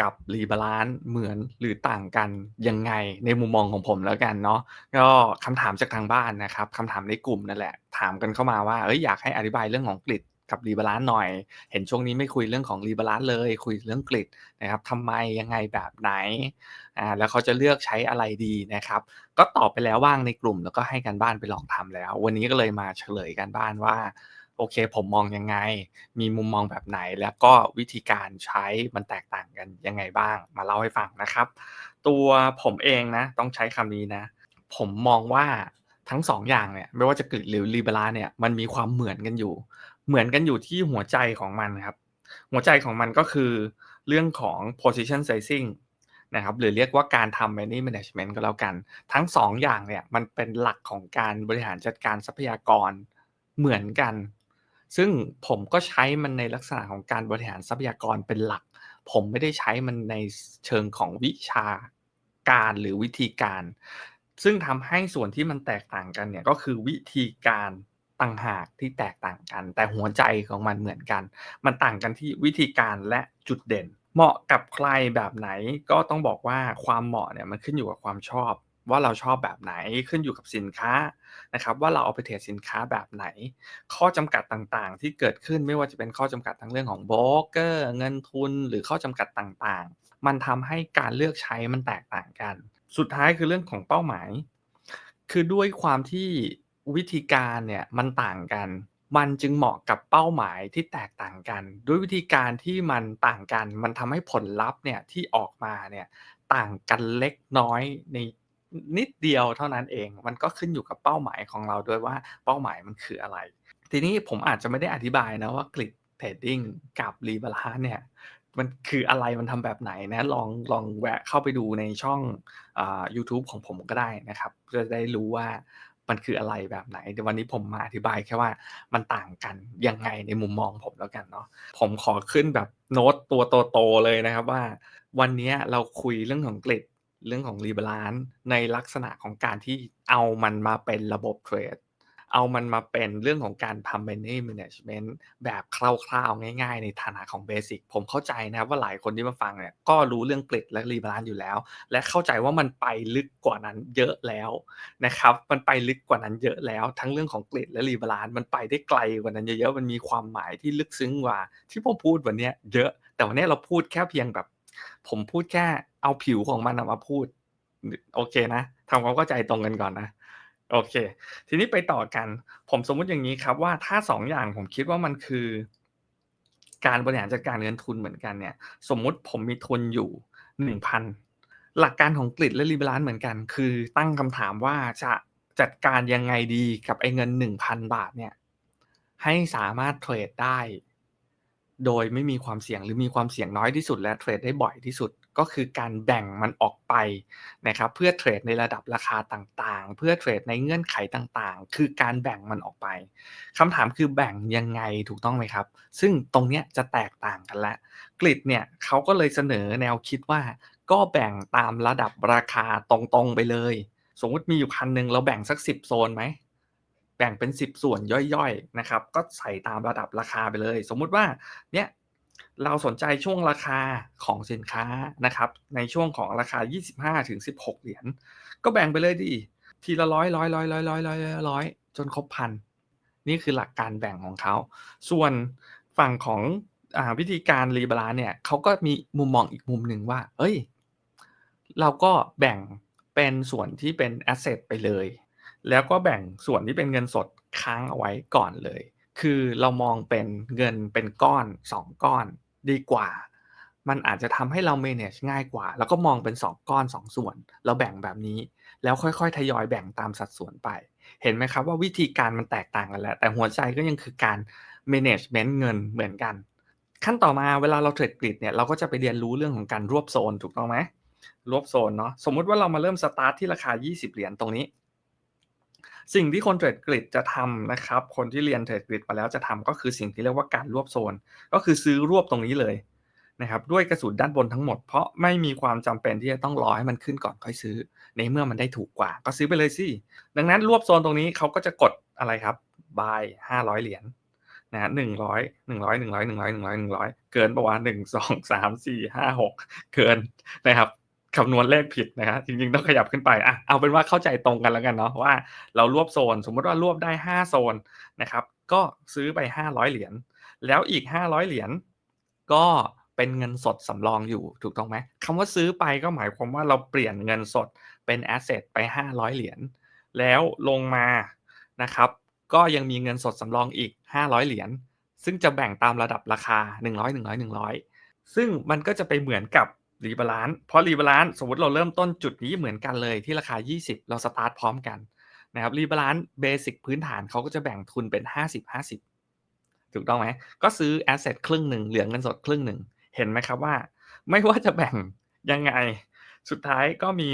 กับรีบาลานซ์เหมือนหรือต่างกันยังไงในมุมมองของผมแล้วกันเนาะก็คำถามจากทางบ้านนะครับคำถามในกลุ่มนั่นแหละ ถามกันเข้ามาว่าเอ้ยอยากให้อธิบายเรื่องของกริดกับรีบาลานซ์หน่อย เห็นช่วงนี้ไม่คุยเรื่องของรีบาลานซ์เลย คุยเรื่องกริดนะครับทำไมยังไงแบบไหนอ่าแล้วเขาจะเลือกใช้อะไรดีนะครับ ก็ตอบไปแล้วว่างในกลุ่มแล้วก็ให้กันบ้านไปลองทำแล้ว วันนี้ก็เลยมาเฉลยกันบ้านว่า โอเค ผมมองยังไง มีมุมมองแบบไหน แล้วก็วิธีการใช้มันแตกต่างกันยังไงบ้าง มาเล่าให้ฟังนะครับ ตัวผมเองนะ ต้องใช้คำนี้นะ ผมมองว่าทั้งสองอย่างเนี่ย ไม่ว่าจะกริดหรือรีเบลาเนี่ย มันมีความเหมือนกันอยู่ เหมือนกันอยู่ที่หัวใจของมันครับ หัวใจของมันก็คือเรื่องของ position sizing นะครับหรือเรียกว่าการทำ money management ก็แล้วกัน ทั้งสองอย่างเนี่ยมันเป็นหลักของการบริหารจัดการทรัพยากรเหมือนกัน ซึ่งผมก็ใช้มันในลักษณะของการบริหารทรัพยากรเป็นหลัก ผมไม่ได้ใช้มันในเชิงของวิชาการหรือวิธีการ ซึ่งทำให้ส่วนที่มันแตกต่างกันเนี่ยก็คือวิธีการต่างหากที่แตกต่างกัน แต่หัวใจของมันเหมือนกัน มันต่างกันที่วิธีการและจุดเด่น เหมาะกับใครแบบไหนก็ต้องบอกว่าความเหมาะเนี่ยมันขึ้นอยู่กับความชอบ ว่าเราชอบแบบไหนขึ้นอยู่กับสินค้านะครับว่าเราเอาไปเทรดสินค้าแบบไหน ข้อจำกัดต่างๆ ที่เกิดขึ้นไม่ว่าจะเป็นข้อจำกัดทั้งเรื่องของโบรกเกอร์เงินทุนหรือข้อจำกัดต่างๆ มันทำให้การเลือกใช้มันแตกต่างกัน สุดท้ายคือเรื่องของเป้าหมาย คือด้วยความที่วิธีการเนี่ยมันต่างกัน มันจึงเหมาะกับเป้าหมายที่แตกต่างกัน ด้วยวิธีการที่มันต่างกัน มันทำให้ผลลัพธ์เนี่ยที่ออกมาเนี่ยต่างกันเล็กน้อยใน นิดเดียวเท่านั้นเอง มันก็ขึ้นอยู่กับเป้าหมายของเราด้วยว่าเป้าหมายมันคืออะไร ทีนี้ผมอาจจะไม่ได้อธิบายนะว่ากริดเทรดดิ้งกับรีบาลานเนี่ยมันคืออะไรมันทำแบบไหนนะลองลองแวะเข้าไปดูในช่องอ YouTube ของผมก็ได้นะครับจะได้รู้ว่ามันคืออะไรแบบไหนเดี๋ยววันนี้ผมมาอธิบายแค่ว่ามันต่างกันยังไงในมุมมองผมแล้วกันเนาะผมขอขึ้นแบบโน้ตตัวโตๆเลยนะครับว่า วันนี้เราคุยเรื่องของกริด เรื่องของรีบาลานในลักษณะของการที่เอามันมาเป็นระบบเทรดเอามันมาเป็นเรื่องของการทำ money management แบบคร่าวๆ ง่ายๆ ในฐานะของเบสิกผมเข้าใจนะครับว่าหลายคนที่มาฟังเนี่ยก็รู้เรื่องกริดและรีบาลานอยู่แล้ว และเข้าใจว่ามันไปลึกกว่านั้นเยอะแล้วนะครับมันไปลึกกว่านั้นเยอะแล้ว ทั้งเรื่องของกริดและรีบาลานมันไปได้ไกลกว่านั้นเยอะๆมันมีความหมายที่ลึกซึ้งกว่า ที่ผมพูดวันนี้เยอะ แต่วันนี้เราพูดแค่เพียงแบบ ผมพูดแค่เอาผิวของมันมาพูด โอเคนะทำความเข้าใจตรงกันก่อนนะ โอเค ทีนี้ไปต่อกัน ผมสมมุติอย่างนี้ครับว่าถ้า2องอย่างผมคิดว่ามันคือ การบริหารจัดการเงินทุนเหมือนกันเนี่ย สมมุติผมมีทุนอยู่หนึ่งพันหลักการของกริดและรีบาลานเหมือนกัน คือตั้งคำถามว่าจะจัดการยังไงดีกับไอ้เงินหนึ่งพันบาทเนี่ยให้สามารถเทรดได้ โดยไม่มีความเสี่ยงหรือมีความเสี่ยงน้อยที่สุดและเทรดได้บ่อยที่สุด ก็คือการแบ่งมันออกไปนะครับเพื่อเทรดในระดับราคาต่างๆ เพื่อเทรดในเงื่อนไขต่างๆ คือการแบ่งมันออกไปคำถามคือแบ่งยังไงถูกต้องไหมครับ ซึ่งตรงเนี้ยจะแตกต่างกันแล้วกริดเนี่ยเขาก็เลยเสนอแนวคิดว่า ก็แบ่งตามระดับราคาตรงๆไปเลย สมมติมีอยู่พันหนึ่งเราแบ่งสักสิบโซนไหม แบ่งเป็น 10 ส่วนย่อยๆนะครับ ก็ใส่ตามระดับราคาไปเลย สมมุติว่าเนี่ยเราสนใจช่วงราคาของสินค้านะครับ ในช่วงของราคา 25ถึง16 เหรียญก็แบ่งไปเลยดิทีละร้อยร้อยร้อยร้อยร้อยร้อยร้อยจนครบพันนี่คือหลักการแบ่งของเขา ส่วนฝั่งของอวิธีการรีบาลานเนี่ยเขาก็มีมุมมองอีกมุมหนึ่งว่า เอ้ย เราก็แบ่งเป็นส่วนที่เป็นแอสเซทไปเลย แล้วก็แบ่งส่วนที่เป็นเงินสดค้างเอาไว้ก่อนเลย คือเรามองเป็นเงินเป็นก้อน 2 ก้อนดีกว่า มันอาจจะทำให้เรา manage ง่ายกว่า แล้วก็มองเป็น 2 ก้อน 2 ส่วน เราแบ่งแบบนี้ แล้วค่อยๆ ทยอยแบ่งตามสัดส่วนไป เห็นไหมครับว่าวิธีการมันแตกต่างกันแล้วแต่หัวใจก็ยังคือการ management เงินเหมือนกัน ขั้นต่อมาเวลาเราเทรดกริดเนี่ยเราก็จะไปเรียนรู้เรื่องของการรวบโซนถูกต้องไหมรวบโซนเนาะ สมมุติว่าเรามาเริ่มสตาร์ทที่ราคา 20 เหรียญตรงนี้ สิ่งที่คนเทรดกริดจะทำนะครับ คนที่เรียนเทรดกริดมาแล้วจะทำก็คือสิ่งที่เรียกว่าการรวบโซน ก็คือซื้อรวบตรงนี้เลยนะครับด้วยกระสุนด้านบนทั้งหมด เพราะไม่มีความจำเป็นที่จะต้องรอให้มันขึ้นก่อนค่อยซื้อ ในเมื่อมันได้ถูกกว่า ก็ซื้อไปเลยสิดังนั้นรวบโซนตรงนี้เขาก็จะกดอะไรครับ buy 500เหรียญนะฮะ100 100 100 100 100 100เกินเปล่งสองสาวะ1 2 3 4 5 6เกินนะครับ คำนวณเลขผิดนะครับจริงๆต้องขยับขึ้นไปอะเอาเป็นว่าเข้าใจตรงกันแล้วกันเนาะว่าเรารวบโซน สมมติว่ารวบได้ 5 โซนนะครับ ก็ซื้อไป 500 เหรียญแล้วอีก 500 เหรียญก็เป็นเงินสดสำรองอยู่ถูกต้องไหมคำว่าซื้อไปก็หมายความว่าเราเปลี่ยนเงินสดเป็นแอสเซทไป 500 เหรียญแล้วลงมานะครับ ก็ยังมีเงินสดสำรองอีก 500 เหรียญซึ่งจะแบ่งตามระดับราคา 100 100 100 ซึ่งมันก็จะไปเหมือนกับ รีบาลานซ์เพราะรีบาลานซ์สมมติเราเริ่มต้นจุดนี้เหมือนกันเลยที่ราคา 20 เราสตาร์ทพร้อมกันนะครับรีบาลานซ์เบสิกพื้นฐานเขาก็จะแบ่งทุนเป็น 50 50 ถูกต้องไหมก็ซื้อแอสเซทครึ่งหนึ่งเหลือเงินสดครึ่งหนึ่งเห็นไหมครับว่า ไม่ว่าจะแบ่งยังไงสุดท้ายก็มี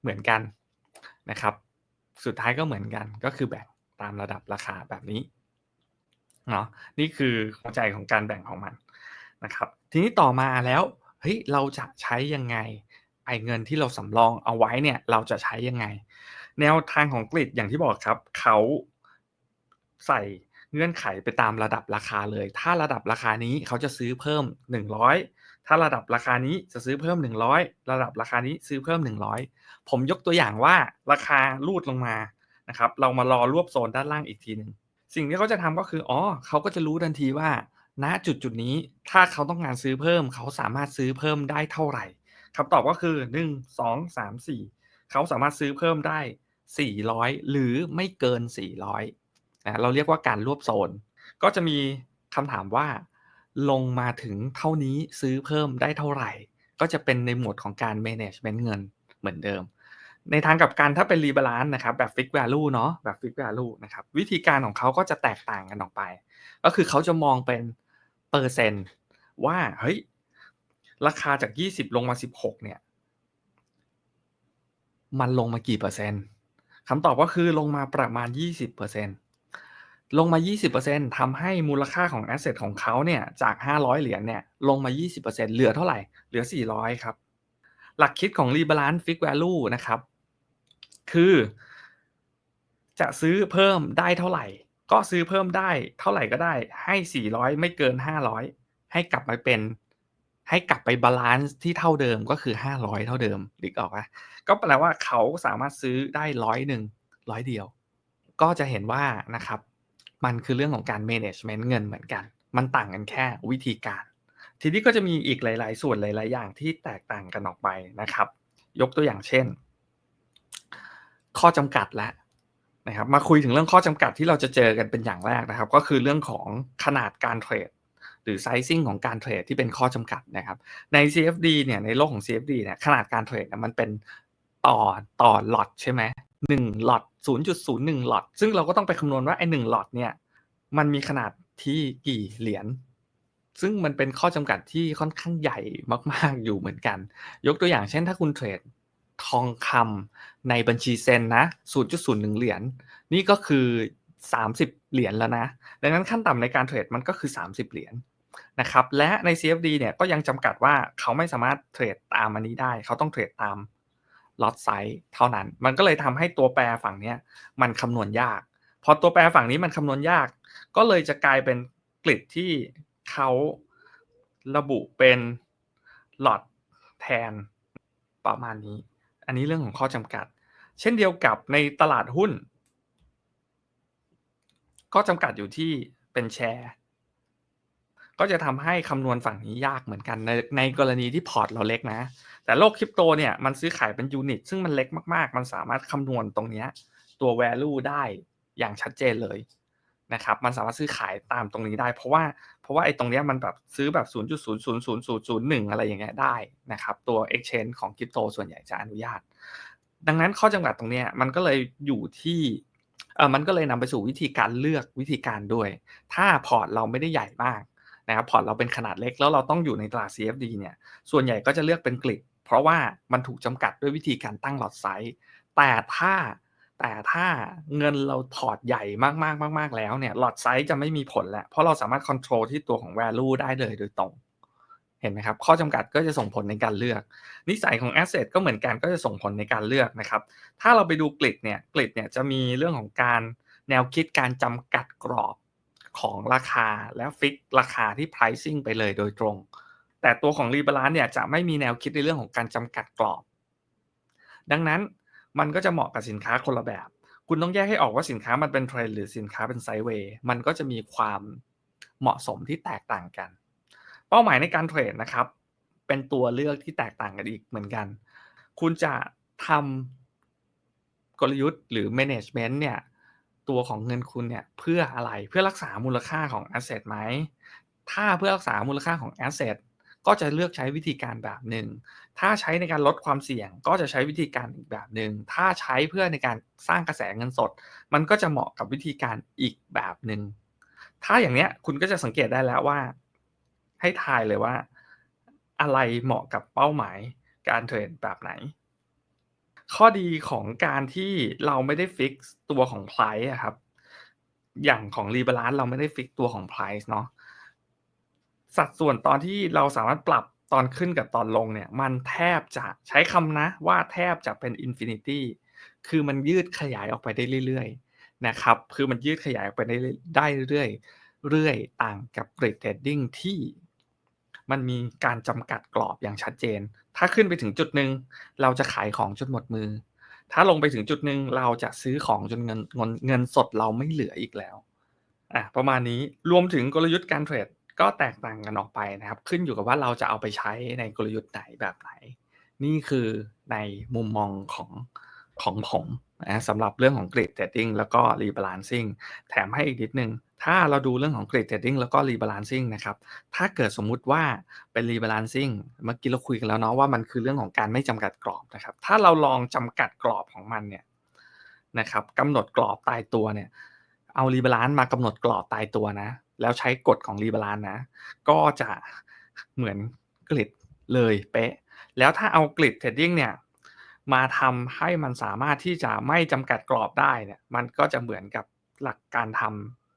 เหมือนกันนะครับ สุดท้ายก็เหมือนกันก็คือแบ่งตามระดับราคาแบบนี้เนาะนี่คือหัวใจของการแบ่งของมัน นะครับทีนี้ต่อมาแล้วเฮ้ยเราจะใช้ยังไงไอ้เงินที่เราสำรองเอาไว้เนี่ยเราจะใช้ยังไง แนวทางของกริดอย่างที่บอกครับเขาใส่เงื่อนไขไปตามระดับราคาเลย ถ้าระดับราคานี้เขาจะซื้อเพิ่ม 100 ถ้าระดับราคานี้จะซื้อเพิ่ม 100 ระดับราคานี้ซื้อเพิ่ม 100 ผมยกตัวอย่างว่าราคาลูดลงมานะครับเรามารอรวบโซนด้านล่างอีกทีหนึ่งสิ่งที่เขาจะทำก็คืออ๋อเขาก็จะรู้ทันทีว่า ณจุดจุดนี้ถ้าเขาต้องการซื้อเพิ่ม เขาสามารถซื้อเพิ่มได้เท่าไหร่คำตอบก็คือ 1 2 3 4 เขาสามารถซื้อเพิ่มได้ 400 หรือไม่เกิน 400นะเราเรียกว่าการรวบโซน ก็จะมีคำถามว่า ลงมาถึงเท่านี้ซื้อเพิ่มได้เท่าไหร่ ก็จะเป็นในหมวดของการ management เงินเหมือนเดิม ในทางกับการถ้าเป็นรีบาลานซ์นะครับแบบ fix value เนาะแบบ fix value นะครับวิธีการของเขาก็จะแตกต่างกันออกไป ก็คือเขาจะมองเป็น เปอร์เซนต์ว่าเฮ้ยราคาจาก 20 ลงมา 16 เนี่ย มันลงมากี่เปอร์เซ็นต์คำตอบก็คือลงมาประมาณ 20เปอร์เซ็นต์ลงมา 20%ทำให้มูลค่าของแอสเซทของเขาเนี่ยจาก 500 เหรียญเนี่ยลงมา 20%เหลือเท่าไหร่ เหลือ 400 ครับ หลักคิดของ Rebalance Fix Value นะครับ คือ จะซื้อเพิ่มได้เท่าไหร่ ก็ซื้อเพิ่มได้เท่าไหร่ก็ได้ ให้ 400 ไม่เกิน 500 ให้กลับมาเป็น ให้กลับไปบาลานซ์ที่เท่าเดิมก็คือ 500 เท่าเดิมหรือออกปะก็แปลว่าเขาสามารถซื้อได้ร้อยหนึ่งร้อยเดียว ก็จะเห็นว่านะครับ มันคือเรื่องของการ management เงินเหมือนกัน มันต่างกันแค่วิธีการ ทีนี้ก็จะมีอีกหลาย ๆ ส่วนหลาย ๆ อย่างที่แตกต่างกันออกไปนะครับ ยกตัวอย่างเช่น ข้อจำกัดและ นะครับมาคุยถึงเรื่องข้อจำกัดที่เราจะเจอกันเป็นอย่างแรกนะครับ ก็คือเรื่องของขนาดการเทรดหรือ sizing ของการเทรดที่เป็นข้อจำกัดนะครับใน CFD เนี่ยในโลกของ CFD เนี่ยขนาดการเทรดมันเป็นต่อต่อหลอตใช่ไหมหนึ่งหลอตศูนย์จุดศูนย์หนึ่งหลอตซึ่งเราก็ต้องไปคำนวณว่าไอ้หนึ่งหลอตเนี่ยมันมีขนาดที่กี่เหรียญซึ่งมันเป็นข้อจำกัดที่ค่อนข้างใหญ่มาก ๆ อยู่เหมือนกัน ยกตัวอย่างเช่นถ้าคุณเทรด ทองคำในบัญชีเซนนะ 0.01 เหรียญนี่ก็คือ 30 เหรียญแล้วนะ ดังนั้นขั้นต่ำในการเทรดมันก็คือ 30 เหรียญนะครับ และใน CFD เนี่ยก็ยังจำกัดว่าเขาไม่สามารถเทรดตามอันนี้ได้ เขาต้องเทรดตามล็อตไซส์เท่านั้น มันก็เลยทำให้ตัวแปรฝั่งนี้มันคำนวณยาก พอตัวแปรฝั่งนี้มันคำนวณยาก ก็เลยจะกลายเป็นกริดที่เขาระบุเป็นหลอดแทนประมาณนี้ อันนี้เรื่องของข้อจำกัด เช่นเดียวกับในตลาดหุ้นก็จำกัดอยู่ที่เป็นแชร์ ก็จะทำให้คำนวณฝั่งนี้ยากเหมือนกันในในกรณีที่พอร์ตเราเล็กนะ แต่โลกคริปโตเนี่ยมันซื้อขายเป็นยูนิต ซึ่งมันเล็กมากๆ มันสามารถคำนวณตรงนี้ตัว value ได้อย่างชัดเจนเลย นะครับมันสามารถซื้อขายตามตรงนี้ได้ เพราะว่าเพราะว่าไอ้ตรงนี้มันแบบซื้อแบบ 0.0000001 อะไรอย่างเงี้ยได้นะครับตัว exchange ของคริปโตส่วนใหญ่จะอนุญาต ดังนั้นข้อจำกัดตรงนี้มันก็เลยอยู่ที่เออมันก็เลยนำไปสู่วิธีการเลือกวิธีการด้วย ถ้าพอร์ตเราไม่ได้ใหญ่มากนะครับพอร์ตเราเป็นขนาดเล็กแล้วเราต้องอยู่ในตลาด CFD เนี่ยส่วนใหญ่ก็จะเลือกเป็นกริดเพราะว่ามันถูกจำกัดด้วยวิธีการตั้งหลอดไซส์แต่ถ้า แต่ถ้าเงินเราพอร์ตใหญ่มากๆมากๆแล้วเนี่ยหลอดไซส์จะไม่มีผลแหล้วเพราะเราสามารถควบคุมที่ตัวของ value ได้เลยโดยตรงเห็นไหมครับข้อจำกัดก็จะส่งผลในการเลือก นิสัยของ asset ก็เหมือนกันก็จะส่งผลในการเลือกนะครับ ถ้าเราไปดูกริดเนี่ยกริดเนี่ยจะมีเรื่องของการแนวคิดการจำกัดกรอบของราคาและฟิกราคาที่ pricing ไปเลยโดยตรง แต่ตัวของ Rebalance เนี่ยจะไม่มีแนวคิดในเรื่องของการจำกัดกรอบ ดังนั้น มันก็จะเหมาะกับสินค้าคนละแบบ คุณต้องแยกให้ออกว่าสินค้ามันเป็นเทรนหรือสินค้าเป็นไซด์เวย์มันก็จะมีความเหมาะสมที่แตกต่างกัน เป้าหมายในการเทรดนะครับ เป็นตัวเลือกที่แตกต่างกันอีกเหมือนกัน คุณจะทำกลยุทธ์หรือ management เนี่ย ตัวของเงินคุณเนี่ยเพื่ออะไรเพื่อรักษามูลค่าของ asset ไหมถ้าเพื่อรักษามูลค่าของ asset ก็จะเลือกใช้วิธีการแบบหนึ่ง ถ้าใช้ในการลดความเสี่ยงก็จะใช้วิธีการอีกแบบหนึ่ง ถ้าใช้เพื่อในการสร้างกระแสเงินสด มันก็จะเหมาะกับวิธีการอีกแบบหนึ่ง ถ้าอย่างเนี้ยคุณก็จะสังเกตได้แล้วว่า ให้ทายเลยว่า อะไรเหมาะกับเป้าหมายการเทรดแบบไหน ข้อดีของการที่เราไม่ได้ฟิกตัวของ price อะครับ อย่างของ Rebalance เราไม่ได้ฟิกตัวของ price เนาะ สัดส่วนตอนที่เราสามารถปรับตอนขึ้นกับตอนลงเนี่ย มันแทบจะใช้คำนะว่าแทบจะเป็นอินฟินิตี้คือมันยืดขยายออกไปได้เรื่อยๆนะครับ คือมันยืดขยายออกไปได้ได้เรื่อยๆเรื่อยต่างกับเกรดเทรดดิ้งที่มันมีการจำกัดกรอบอย่างชัดเจน ถ้าขึ้นไปถึงจุดหนึ่งเราจะขายของจนหมดมือ ถ้าลงไปถึงจุดหนึ่งเราจะซื้อของจนเงินเงินเงินสดเราไม่เหลืออีกแล้วอะประมาณนี้รวมถึงกลยุทธ์การเทรด ก็แตกต่างกันออกไปนะครับ ขึ้นอยู่กับว่าเราจะเอาไปใช้ในกลยุทธ์ไหนแบบไหน นี่คือในมุมมองของของผมนะสำหรับเรื่องของกริดเทรดดิ้งแล้วก็รีบาลานซิ่งแถมให้อีกนิดนึง ถ้าเราดูเรื่องของกริดเทรดดิ้งแล้วก็รีบาลานซิ่งนะครับ ถ้าเกิดสมมุติว่าเป็นรีบาลานซิ่งเมื่อกี้เราคุยกันแล้วเนาะว่ามันคือเรื่องของการไม่จำกัดกรอบนะครับ ถ้าเราลองจำกัดกรอบของมันเนี่ยนะครับกำหนดกรอบตายตัวเนี่ย เอารีบาลานซ์มากำหนดกรอบตายตัวนะ แล้วใช้กฎของรีบาลาน์นะ ก็จะเหมือนกริดเลยเป๊ะ แล้วถ้าเอากริดเทรดดิ้งเนี่ยมาทำให้มันสามารถที่จะไม่จำกัดกรอบได้เนี่ยมันก็จะเหมือนกับหลักการทำ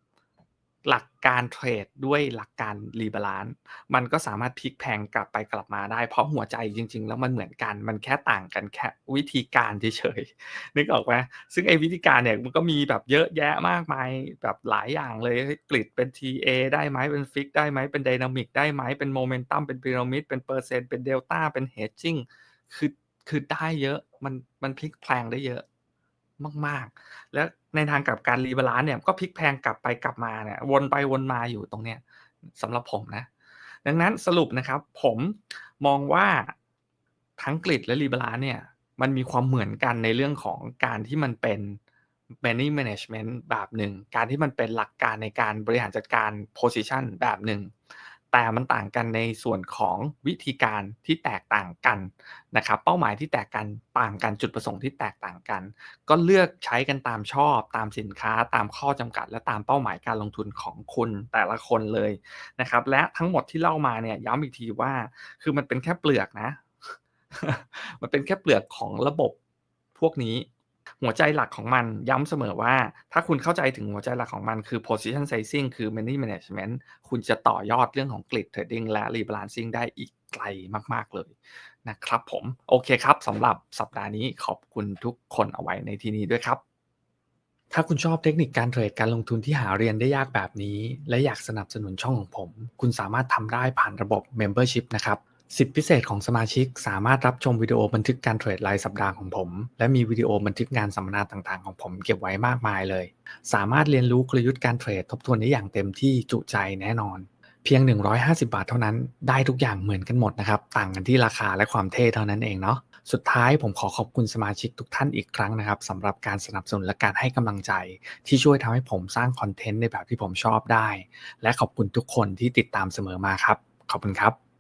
หลักการเทรดด้วยหลักการรีบาลานซ์มันก็สามารถพลิกแพงกลับไปกลับมาได้ เพราะหัวใจจริง ๆ แล้วมันเหมือนกันมันแค่ต่างกันแค่วิธีการเฉยๆนึกออกไหมซึ่งไอ้วิธีการเนี่ยมันก็มีแบบเยอะแยะมากมายแบบหลายอย่างเลยกริดเป็น TA ได้ไหมเป็นฟิกได้ไหมเป็นไดนามิกได้ไหมเป็นโมเมนตัมเป็นพีระมิดเป็นเปอร์เซ็นต์เป็นเดลต้าเป็นเฮดจิ้งคือคือได้เยอะมันมันพลิกแพลงได้เยอะมากๆ แล้ว ในทางกับการรีบาลานซ์เนี่ยก็พลิกแพงกลับไปกลับมาเนี่ยวนไปวนมาอยู่ตรงเนี้ยสำหรับผมนะ ดังนั้นสรุปนะครับผมมองว่าทั้งกริดและรีบาลานซ์เนี่ยมันมีความเหมือนกันในเรื่องของการที่มันเป็น money management แบบหนึ่ง การที่มันเป็นหลักการในการบริหารจัดการ position แบบหนึ่ง แต่มันต่างกันในส่วนของวิธีการที่แตกต่างกันนะครับ เป้าหมายที่แตกกันต่างกันจุดประสงค์ที่แตกต่างกัน ก็เลือกใช้กันตามชอบ ตามสินค้า ตามข้อจำกัด และตามเป้าหมายการลงทุนของคุณแต่ละคนเลยนะครับ และทั้งหมดที่เล่ามาเนี่ยย้ำอีกทีว่า คือมันเป็นแค่เปลือกนะ มันเป็นแค่เปลือกของระบบพวกนี้ หัวใจหลักของมันย้ำเสมอว่า ถ้าคุณเข้าใจถึงหัวใจหลักของมันคือ position sizing คือ money management คุณจะต่อยอดเรื่องของ grid trading และ rebalancing ได้อีกไกลมาก ๆ เลยนะครับผม โอเคครับสำหรับสัปดาห์นี้ขอบคุณทุกคนเอาไว้ในที่นี้ด้วยครับ ถ้าคุณชอบเทคนิคการเทรดการลงทุนที่หาเรียนได้ยากแบบนี้ และอยากสนับสนุนช่องของผม คุณสามารถทำได้ผ่านระบบ Membership นะครับ สิทธิพิเศษของสมาชิกสามารถรับชมวิดีโอบันทึกการเทรดรายสัปดาห์ของผม และมีวิดีโอบันทึกงานสัมมนาต่างๆ ของผมเก็บไว้มากมายเลย สามารถเรียนรู้กลยุทธ์การเทรดทบทวนได้อย่างเต็มที่จุใจแน่นอน เพียง 150 บาทเท่านั้นได้ทุกอย่างเหมือนกันหมดนะครับ ต่างกันที่ราคาและความเท่เท่านั้นเองเนาะสุดท้ายผมขอขอบคุณสมาชิกทุกท่านอีกครั้งนะครับสำหรับการสนับสนุนและการให้กำลังใจ ที่ช่วยทำให้ผมสร้างคอนเทนต์ในแบบที่ผมชอบได้ และขอบคุณทุกคนที่ติดตามเสมอมาครับ ขอบคุณครับ